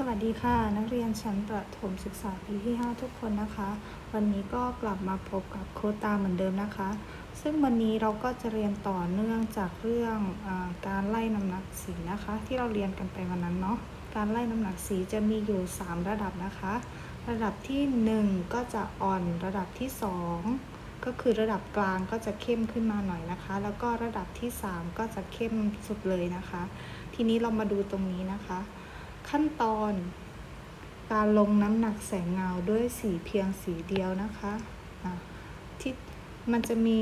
สวัสดีค่ะ นักเรียนชั้นประถมศึกษาปีที่ 5 ทุกคนนะคะ วันนี้ก็กลับมาพบกับโคตาเหมือนเดิมนะคะ ซึ่งวันนี้เราก็จะเรียนต่อเนื่องจากเรื่องอการไล่น้ำหนักสีนะคะ ที่เราเรียนกันไปวันนั้นเนาะการไล่น้ำหนักสีจะมีอยู่ 3 ระดับนะคะ ระดับที่ 1 ก็จะอ่อนระดับที่ 2 ก็คือระดับกลางก็จะเข้มขึ้นมาหน่อยนะคะ แล้วก็ระดับที่ 3 ก็จะเข้มสุดเลยนะคะ ทีนี้เรามาดูตรงนี้นะคะ ขั้นตอน การลงน้ำหนักแสงเงาด้วยสีเพียงสีเดียวนะคะะที่มันจะมี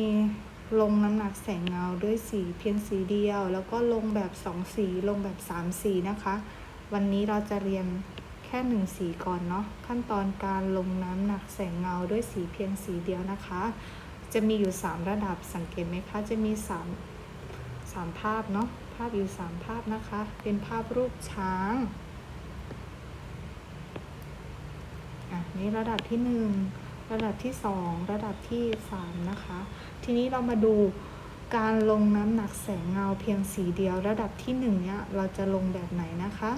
ลงน้ำหนักแสงเงาด้วยสีเพียงสีเดียว แล้วก็ลงแบบสองสีลงแบบสามสีนะคะ วันนี้เราจะเรียนแค่หนึ่งสีก่อนเนาะขั้นตอนการลงน้ำหนักแสงเงาด้วยสีเพียงสีเดียวนะคะ จะมีอยู่สามระดับสังเกตไหมคะจะมีสามสามภาพเนาะภาพอยู่สามภาพนะคะ เป็นภาพรูปช้าง อะนี่ระดับที่หนึ่งระดับที่สองระดับที่สามนะคะ ทีนี้เรามาดูการลงน้ำหนักแสงเงาเพียงสีเดียว ระดับที่หนึ่งเนี่ยเราจะลงแบบไหนนะคะ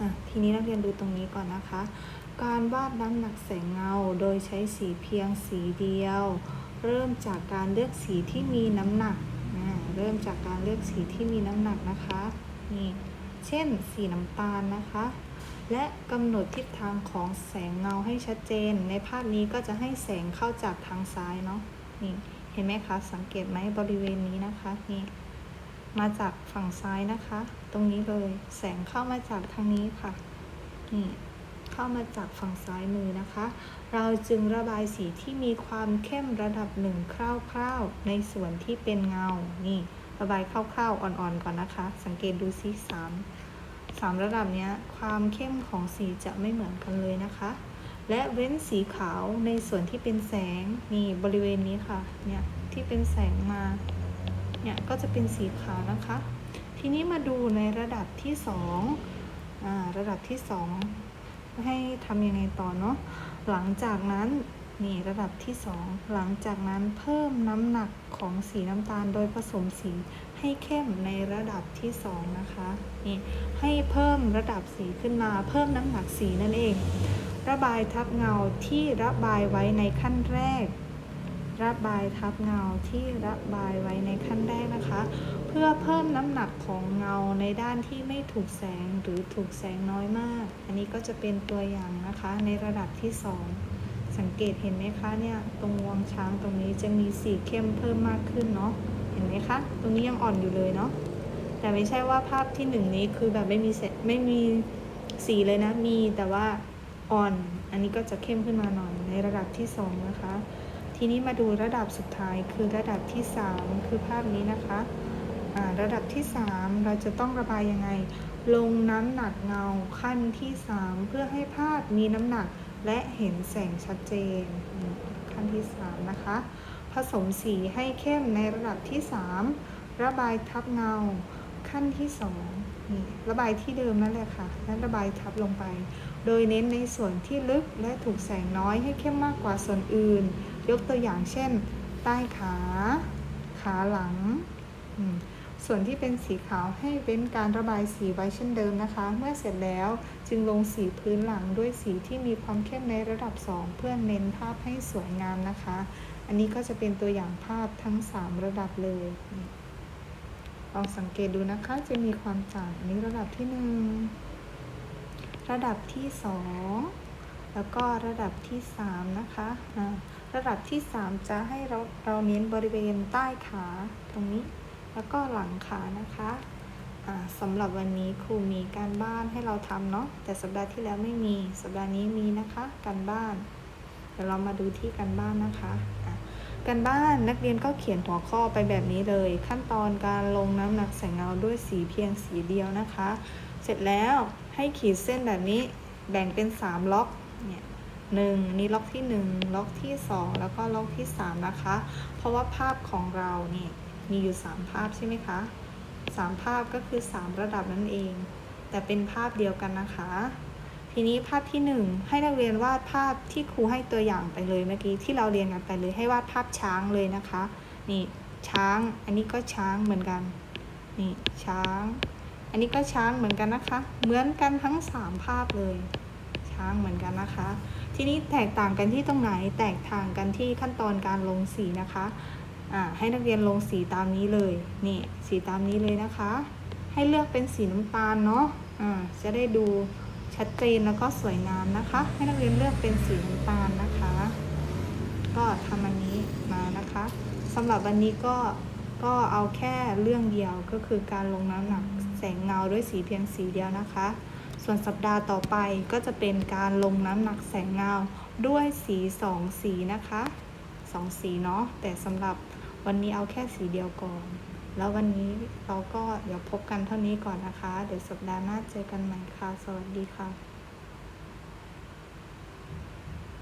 อะทีนี้นักเรียนดูตรงนี้ก่อนนะคะ การวาดน้ำหนักแสงเงาโดยใช้สีเพียงสีเดียว เริ่มจากการเลือกสีที่มีน้ำหนักเริ่มจากการเลือกสีที่มีน้ำหนักนะคะนี่ เช่น สีน้ำตาลนะคะ และกำหนดทิศทางของแสงเงาให้ชัดเจน ในภาพนี้ก็จะให้แสงเข้าจากทางซ้ายเนาะนี่เห็นไหมคะสังเกตไหมบริเวณนี้นะคะนี่มาจากฝั่งซ้ายนะคะ ตรงนี้เลยแสงเข้ามาจากทางนี้ค่ะนี่เข้ามาจากฝั่งซ้ายมือนะคะ เราจึงระบายสีที่มีความเข้มระดับหนึ่งคร่าวๆ ในส่วนที่เป็นเงานี่ ระบายคร่าๆอ่อนๆก่อนนะคะ สังเกตดูสีสามสามระดับนี้ความเข้มของสีจะไม่เหมือนกันเลยนะคะ และเว้นสีขาวในส่วนที่เป็นแสงนี่บริเวณนี้ค่ะเนี่ยที่เป็นแสงมาเนี่ยก็จะเป็นสีขาวนะคะ ทีนี้มาดูในระดับที่สองอ่าระดับที่สองให้ทำยังไงต่อเนาะหลังจากนั้น นี่ระดับที่สองหลังจากนั้นเพิ่มน้ำหนักของสีน้ำตาลโดยผสมสีให้เข้มในระดับที่สองนะคะนี่ให้เพิ่มระดับสีขึ้นมา เพิ่มน้ำหนักสีนั่นเอง ระบายทับเงาที่ระบายไว้ในขั้นแรก ระบายทับเงาที่ระบายไว้ในขั้นแรกนะคะ เพื่อเพิ่มน้ำหนักของเงาในด้านที่ไม่ถูกแสงหรือถูกแสงน้อยมาก อันนี้ก็จะเป็นตัวอย่างนะคะในระดับที่สอง สังเกตเห็นไหมคะเนี่ยตรงงวงช้างตรงนี้จะมีสีเข้มเพิ่มมากขึ้นเนาะเห็นไหมคะตรงนี้ยังอ่อนอยู่เลยเนาะแต่ไม่ใช่ว่าภาพที่หนึ่งนี้คือแบบไม่มีเสไม่มีสีเลยนะมีแต่ว่าอ่อนอันนี้ก็จะเข้มขึ้นมาหน่อยในระดับที่สองนะคะ ทีนี้มาดูระดับสุดท้ายคือระดับที่สามคือภาพนี้นะคะระดับที่สามเราจะต้องระบายยังไง ลงน้ำหนักเงาขั้นที่สามเพื่อให้ภาพมีน้ำหนัก และเห็นแสงชัดเจนขั้นที่ 3 นะคะ ผสมสีให้เข้มในระดับที่ 3 ระบายทับเงา ขั้นที่2นี่ระบายที่เดิมนั่นแหละค่ะ แล้วระบายทับลงไป โดยเน้นในส่วนที่ลึกและถูกแสงน้อยให้เข้มมากกว่าส่วนอื่น ยกตัวอย่างเช่น ใต้ขา ขาหลัง ส่วนที่เป็นสีขาวให้เว้นการระบายสีไว้เช่นเดิมนะคะ เมื่อเสร็จแล้วจึงลงสีพื้นหลังด้วยสีที่มีความเข้มในระดับ 2 เพื่อเน้นภาพให้สวยงามนะคะ อันนี้ก็จะเป็นตัวอย่างภาพทั้ง 3 ระดับเลย ลองสังเกตดูนะคะจะมีความต่างอันนี้ระดับที่ 1 ระดับที่ 2 แล้วก็ระดับที่ 3 นะคะอ่าระดับที่ 3 จะให้เราเราเน้นบริเวณใต้ขาตรงนี้ แล้วก็หลังขานะคะสำหรับวันนี้ครูมีการบ้านให้เราทำเนาะแต่สัปดาห์ที่แล้วไม่มี สัปดาห์นี้มีนะคะการบ้าน เดี๋ยวเรามาดูที่การบ้านนะคะะการบ้านนักเรียนก็เขียนหัวข้อไปแบบนี้เลย ขั้นตอนการลงน้ำหนักแสงเงาด้วยสีเพียงสีเดียวนะคะ เสร็จแล้วให้ขีดเส้นแบบนี้แบ่งเป็น 3 ล็อกเนี่ยหนึ่งนี่ล็อกที่ 1 ล็อกที่ 2 แล้วก็ล็อกที่ 3 นะคะ เพราะว่าภาพของเราเนี่ย มีอยู่ 3 ภาพใช่ไหมคะ 3 ภาพก็คือ 3 ระดับนั่นเอง แต่เป็นภาพเดียวกันนะคะ ทีนี้ภาพที่ 1 ให้นักเรียนวาดภาพที่ครูให้ตัวอย่างไปเลยเมื่อกี้ที่เราเรียนกันไปเลยให้วาดภาพช้างเลยนะคะ นี่ช้าง อันนี้ก็ช้างเหมือนกัน นี่ช้าง อันนี้ก็ช้างเหมือนกันนะคะ เหมือนกันทั้งสามภาพเลย ช้างเหมือนกันนะคะ ทีนี้แตกต่างกันที่ตรงไหน แตกต่างกันที่ขั้นตอนการลงสีนะคะ ให้นักเรียนลงสีตามนี้เลย นี่สีตามนี้เลยนะคะ ให้เลือกเป็นสีน้ำตาลเนาะอ่าจะได้ดูชัดเจนแล้วก็สวยงามนะคะ ให้นักเรียนเลือกเป็นสีน้ำตาลนะคะ ก็ทำอันนี้มานะคะสำหรับวันนี้ก็ก็เอาแค่เรื่องเดียวก็คือการลงน้ำหนักแสงเงาด้วยสีเพียงสีเดียวนะคะ ส่วนสัปดาห์ต่อไปก็จะเป็นการลงน้ำหนักแสงเงาด้วยสีสองสีนะคะสองสีเนาะแต่สำหรับ วันนี้เอาแค่สีเดียวก่อน แล้ววันนี้เราก็เดี๋ยวพบกันเท่านี้ก่อนนะคะ เดี๋ยวสัปดาห์หน้าเจอกันใหม่ค่ะ สวัสดีค่ะ